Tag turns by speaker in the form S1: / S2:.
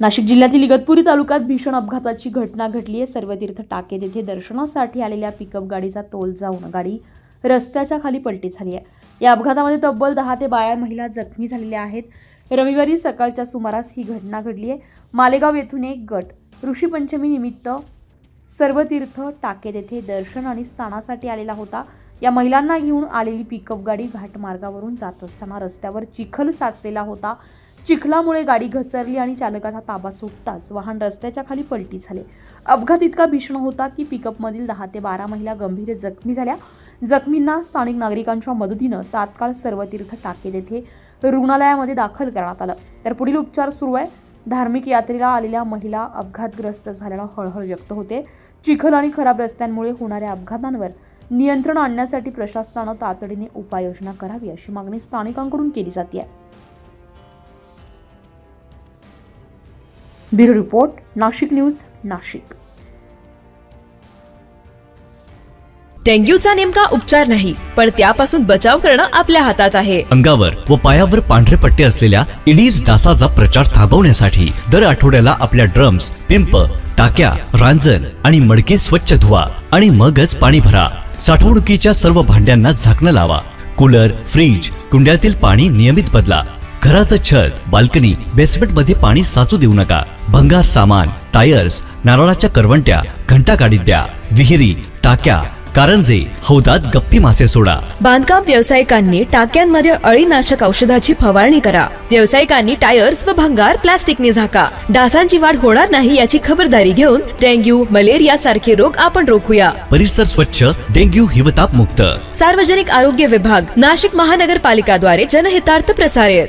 S1: नाशिक जिल्ह्यातील इगतपुरी तालुक्यात भीषण अपघाताची घटना घडली आहे. सर्वतीर्थ टाकेत येथे दर्शनासाठी आलेल्या पिकअप गाडीचा तोल जाऊन गाडी रस्त्याच्या खाली पलटी झाली आहे. या अपघातामध्ये तब्बल दहा ते बारा महिला जखमी झालेल्या आहेत. रविवारी सकाळच्या सुमारास ही घटना घडली आहे. मालेगाव येथून एक गट ऋषीपंचमी निमित्त सर्वतीर्थ टाकेत येथे दर्शन आणि स्थानासाठी आलेला होता. या महिलांना घेऊन आलेली पिकअप गाडी घाटमार्गावरून जात असताना रस्त्यावर चिखल साचलेला होता. चिखलामुळे गाडी घसरली आणि चालकाचा ताबा सुटताच वाहन रस्त्याच्या खाली पलटी झाले. अपघात इतका भीषण होता की पिकअपमधील दहा ते बारा महिला गंभीर जखमी झाल्या. जखमींना स्थानिक नागरिकांच्या मदतीनं तात्काळ सर्व तीर्थ टाके येथे रुग्णालयामध्ये दाखल करण्यात आलं. तर पुढील उपचार सुरू आहे. धार्मिक यात्रेला आलेल्या महिला अपघातग्रस्त झाल्यानं हळहळ व्यक्त होते. चिखल आणि खराब रस्त्यांमुळे होणाऱ्या अपघातांवर नियंत्रण आणण्यासाठी प्रशासनानं तातडीने उपाययोजना करावी अशी मागणी स्थानिकांकडून केली जाते bureau report Nashik news Nashik.
S2: डेंग्यूचा नेमका उपचार नाही पण त्यापासून बचाव करणं आपल्या हातात आहे.
S3: अंगावर व पायावर पांढरे पट्टे असलेल्या इडीज डासाचा प्रचार थांबवण्यासाठी दर आठवड्याला आपल्या ड्रम्स पिंप टाक्या रांजण आणि मडके स्वच्छ धुवा आणि मगच पाणी भरा. साठवणुकीच्या सर्व भांड्यांना झाकणं लावा. कूलर फ्रीज कुंड्यातील पाणी नियमित बदला. घराचं छत बाल्कनी बेसमेंटमध्ये पाणी साचू देऊ नका. भंगार सामान टायर्स नारळाच्या करवंट्या घंटा गाडीत द्या. विहिरी टाक्या कारंजे हौदात गप्पी मासे सोडा.
S2: बांधकाम व्यावसायिकांनी टाक्यांमध्ये अळीनाशक औषधाची फवारणी करा. व्यावसायिकांनी टायर्स व भंगार प्लास्टिकने झाका. डासांची वाढ होणार नाही याची खबरदारी घेऊन डेंग्यू मलेरिया सारखे रोग आपण रोखूया.
S3: परिसर स्वच्छ डेंग्यू हिवताप मुक्त.
S2: सार्वजनिक आरोग्य विभाग नाशिक महानगरपालिकाद्वारे जनहितार्थ प्रसारित.